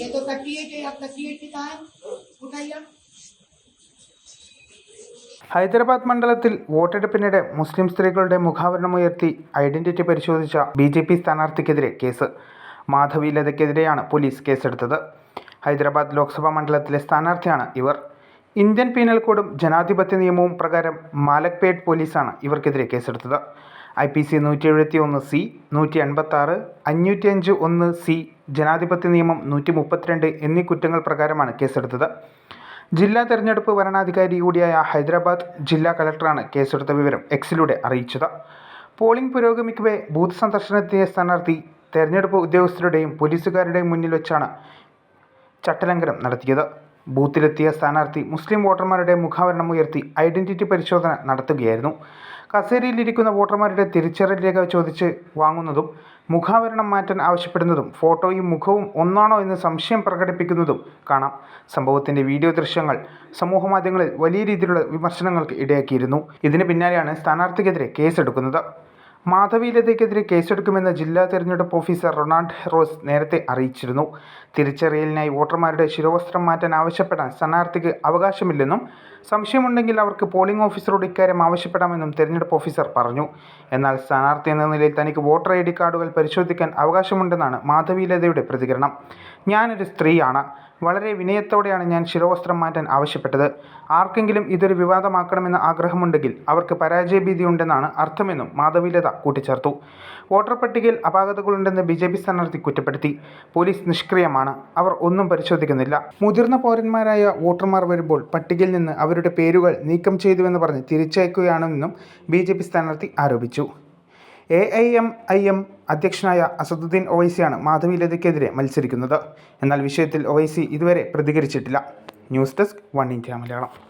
ये तो थर्टी है आप थर्टी एट कहाँ उठाइए। ഹൈദരാബാദ് മണ്ഡലത്തിൽ വോട്ടെടുപ്പിനിടെ മുസ്ലിം സ്ത്രീകളുടെ മുഖാവരണമുയർത്തി ഐഡന്റിറ്റി പരിശോധിച്ച ബി ജെ പി സ്ഥാനാർത്ഥിക്കെതിരെ കേസ്. മാധവി ലതയ്ക്കെതിരെയാണ് പോലീസ് കേസെടുത്തത്. ഹൈദരാബാദ് ലോക്സഭാ മണ്ഡലത്തിലെ സ്ഥാനാർത്ഥിയാണ് ഇവർ. ഇന്ത്യൻ പീനൽ കോഡും ജനാധിപത്യ നിയമവും പ്രകാരം മാലക്പേട്ട് പോലീസാണ് ഇവർക്കെതിരെ കേസെടുത്തത്. ഐ പി സി നൂറ്റി എഴുപത്തി ഒന്ന് സി നൂറ്റി എൺപത്തി ആറ് അഞ്ഞൂറ്റി അഞ്ച് ഒന്ന് സി ജനാധിപത്യ നിയമം നൂറ്റി മുപ്പത്തിരണ്ട് എന്നീ കുറ്റങ്ങൾ പ്രകാരമാണ് കേസെടുത്തത്. ജില്ലാ തെരഞ്ഞെടുപ്പ് വരണാധികാരി കൂടിയായ ഹൈദരാബാദ് ജില്ലാ കലക്ടറാണ് കേസെടുത്ത വിവരം എക്സിലൂടെ അറിയിച്ചത്. പോളിംഗ് പുരോഗമിക്കവേ ബൂത്ത് സന്ദർശനത്തിയ സ്ഥാനാർത്ഥി തെരഞ്ഞെടുപ്പ് ഉദ്യോഗസ്ഥരുടെയും പോലീസുകാരുടെയും മുന്നിൽ വെച്ചാണ് ചട്ടലംഘനം നടത്തിയത്. ബൂത്തിലെത്തിയ സ്ഥാനാർത്ഥി മുസ്ലിം വോട്ടർമാരുടെ മുഖാവരണം ഉയർത്തി ഐഡന്റിറ്റി പരിശോധന നടത്തുകയായിരുന്നു. കസേരയിലിരിക്കുന്ന വോട്ടർമാരുടെ തിരിച്ചറിയൽ രേഖ ചോദിച്ച് വാങ്ങുന്നതും മുഖാവരണം മാറ്റാൻ ആവശ്യപ്പെടുന്നതും ഫോട്ടോയും മുഖവും ഒന്നാണോ എന്ന് സംശയം പ്രകടിപ്പിക്കുന്നതും കാണാം. സംഭവത്തിന്റെ വീഡിയോ ദൃശ്യങ്ങൾ സമൂഹമാധ്യമങ്ങളിൽ വലിയ രീതിയിലുള്ള വിമർശനങ്ങൾക്ക് ഇടയാക്കിയിരുന്നു. ഇതിന് പിന്നാലെയാണ് സ്ഥാനാർത്ഥിക്കെതിരെ കേസെടുക്കുന്നത്. മാധവി ലതയ്ക്കെതിരെ കേസെടുക്കുമെന്ന് ജില്ലാ തെരഞ്ഞെടുപ്പ് ഓഫീസർ റൊണാൾഡ് ഹെറോസ് നേരത്തെ അറിയിച്ചിരുന്നു. തിരിച്ചറിയലിനായി വോട്ടർമാരുടെ ശിരോവസ്ത്രം മാറ്റാൻ ആവശ്യപ്പെടാൻ സ്ഥാനാർത്ഥിക്ക് അവകാശമില്ലെന്നും സംശയമുണ്ടെങ്കിൽ അവർക്ക് പോളിംഗ് ഓഫീസറോട് ഇക്കാര്യം ആവശ്യപ്പെടാമെന്നും തെരഞ്ഞെടുപ്പ് ഓഫീസർ പറഞ്ഞു. എന്നാൽ സ്ഥാനാർത്ഥി എന്ന നിലയിൽ തനിക്ക് വോട്ടർ ഐ ഡി കാർഡുകൾ പരിശോധിക്കാൻ അവകാശമുണ്ടെന്നാണ് മാധവിയിലതയുടെ പ്രതികരണം. ഞാനൊരു സ്ത്രീയാണ്. വളരെ വിനയത്തോടെയാണ് ഞാൻ ശിരോവസ്ത്രം മാറ്റാൻ ആവശ്യപ്പെട്ടത്. ആർക്കെങ്കിലും ഇതൊരു വിവാദമാക്കണമെന്ന ആഗ്രഹമുണ്ടെങ്കിൽ അവർക്ക് പരാജയഭീതിയുണ്ടെന്നാണ് അർത്ഥമെന്നും മാധവിലത കൂട്ടിച്ചേർത്തു. വോട്ടർ പട്ടികയിൽ അപാകതകളുണ്ടെന്ന് ബി ജെ പി സ്ഥാനാർത്ഥി കുറ്റപ്പെടുത്തി. പോലീസ് നിഷ്ക്രിയമാണ്. അവർ ഒന്നും പരിശോധിക്കുന്നില്ല. മുതിർന്ന പൗരന്മാരായ വോട്ടർമാർ വരുമ്പോൾ പട്ടികയിൽ നിന്ന് അവരുടെ പേരുകൾ നീക്കം ചെയ്തുവെന്ന് പറഞ്ഞ് തിരിച്ചയക്കുകയാണെന്നും ബി ജെ പി സ്ഥാനാർത്ഥി ആരോപിച്ചു. A I M I M അധ്യക്ഷനായ അസദുദ്ദീൻ ഒവൈസിയാണ് മാധവി ലതയ്ക്കെതിരെ മത്സരിക്കുന്നത്. എന്നാൽ വിഷയത്തിൽ ഒവൈസി ഇതുവരെ പ്രതികരിച്ചിട്ടില്ല. News desk one India Malayalam.